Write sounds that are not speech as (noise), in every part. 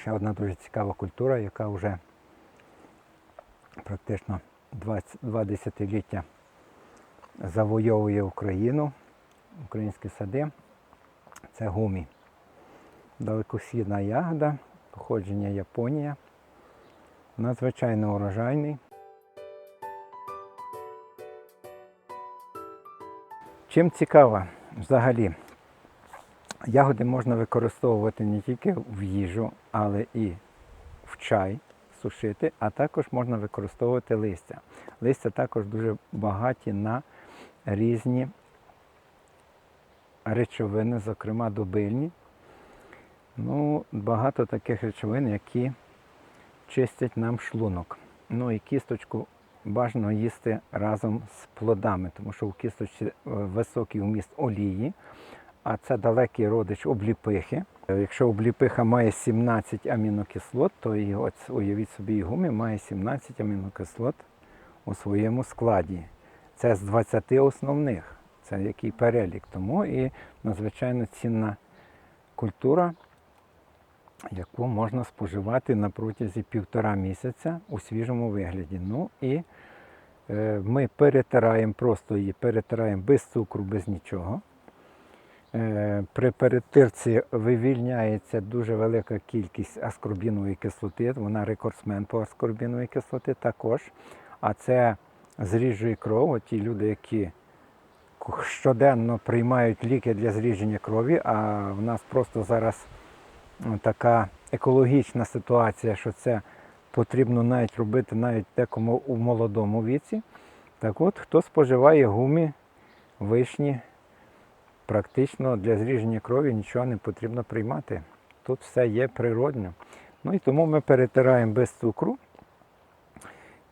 ще одна дуже цікава культура, яка вже практично 20, два десятиліття завойовує Україну, українські сади. Це гумі. Далекосхідна ягода, походження Японія. Надзвичайно урожайний. Чим цікава взагалі? Ягоди можна використовувати не тільки в їжу, але і в чай сушити, а також можна використовувати листя. Листя також дуже багаті на різні речовини, зокрема добильні. Ну, багато таких речовин, які чистять нам шлунок. Ну і кісточку бажано їсти разом з плодами, тому що у кісточці е, високий вміст олії, а це далекий родич обліпихи. Е, Якщо обліпиха має 17 амінокислот, то і от уявіть собі, і гумі має 17 амінокислот у своєму складі. Це з 20 основних. Це який перелік. Тому і надзвичайно цінна культура, яку можна споживати на протязі півтора місяця у свіжому вигляді. Ну і е, ми перетираємо, просто її перетираємо без цукру, без нічого. Е, При перетирці вивільняється дуже велика кількість аскорбінової кислоти. Вона рекордсмен по аскорбіновій кислоти також. А це зріжує кров. Ті люди, які щоденно приймають ліки для зріження крові, а в нас просто зараз така екологічна ситуація, що це потрібно навіть робити навіть декому у молодому віці. Так от, хто споживає гумі, вишні, практично для зріження крові нічого не потрібно приймати. Тут все є природньо. Ну і тому ми перетираємо без цукру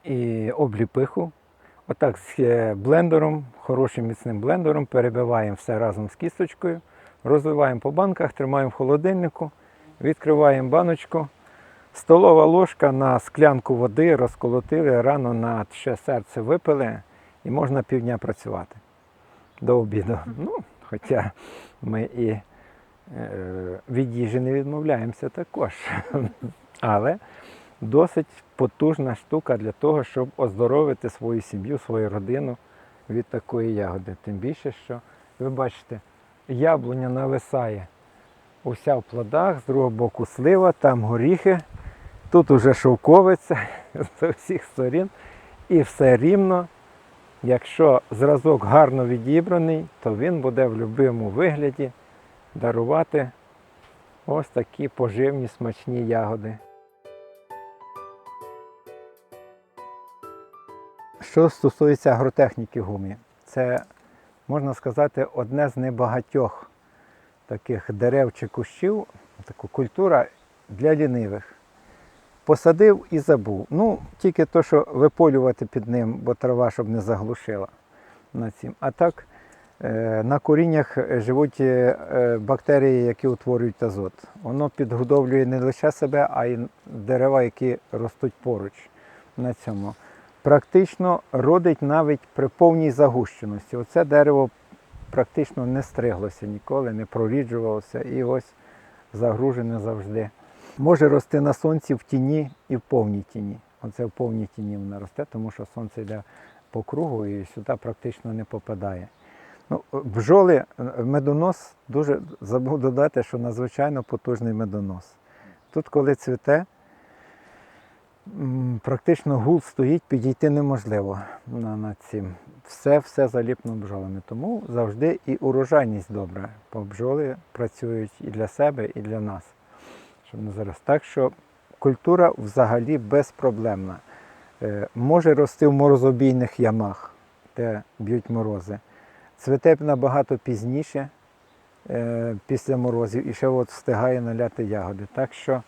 і обліпиху. Отак з е, блендером, хорошим міцним блендером, перебиваємо все разом з кісточкою, розливаємо по банках, тримаємо в холодильнику, відкриваємо баночку. Столова ложка на склянку води розколотили, рано на ще серце випили і можна півдня працювати до обіду. Ну, хоча ми і е, від їжі не відмовляємося також. Але досить потужна штука для того, щоб оздоровити свою сім'ю, свою родину від такої ягоди. Тим більше, що ви бачите, яблуня нависає уся в плодах, з другого боку слива, там горіхи, тут уже шовковиця (laughs) з усіх сторін. І все рівно, якщо зразок гарно відібраний, то він буде в будь-якому вигляді дарувати ось такі поживні смачні ягоди. Що стосується агротехніки гумі, це, можна сказати, одне з небагатьох таких дерев чи кущів, така культура для лінивих. Посадив і забув. Ну, тільки то, що виполювати під ним, бо трава щоб не заглушила на цім. А так е, на коріннях живуть е, е, бактерії, які утворюють азот. Воно підгодовлює не лише себе, а й дерева, які ростуть поруч на цьому. Практично родить навіть при повній загущеності. Оце дерево практично не стриглося ніколи, не проріджувалося і ось загружене завжди. Може рости на сонці в тіні і в повній тіні. Оце в повній тіні вона росте, тому що сонце йде по кругу і сюди практично не попадає. Ну, бджоли, медонос, дуже забув додати, що надзвичайно потужний медонос. Тут, коли цвіте, практично гул стоїть, підійти неможливо на, на цим. Все, все заліпно бджолами. Тому завжди і урожайність добра. Бо бджоли працюють і для себе, і для нас. Щоб не зараз. Так що культура взагалі безпроблемна. Е, Може рости в морозобійних ямах, де б'ють морози. Цвіте набагато пізніше, е, після морозів, і ще от встигає наляти ягоди. Так що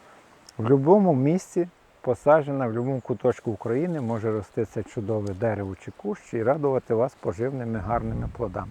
в будь-якому місці посаджена, в будь-якому куточку України може рости це чудове дерево чи кущ і радувати вас поживними гарними плодами.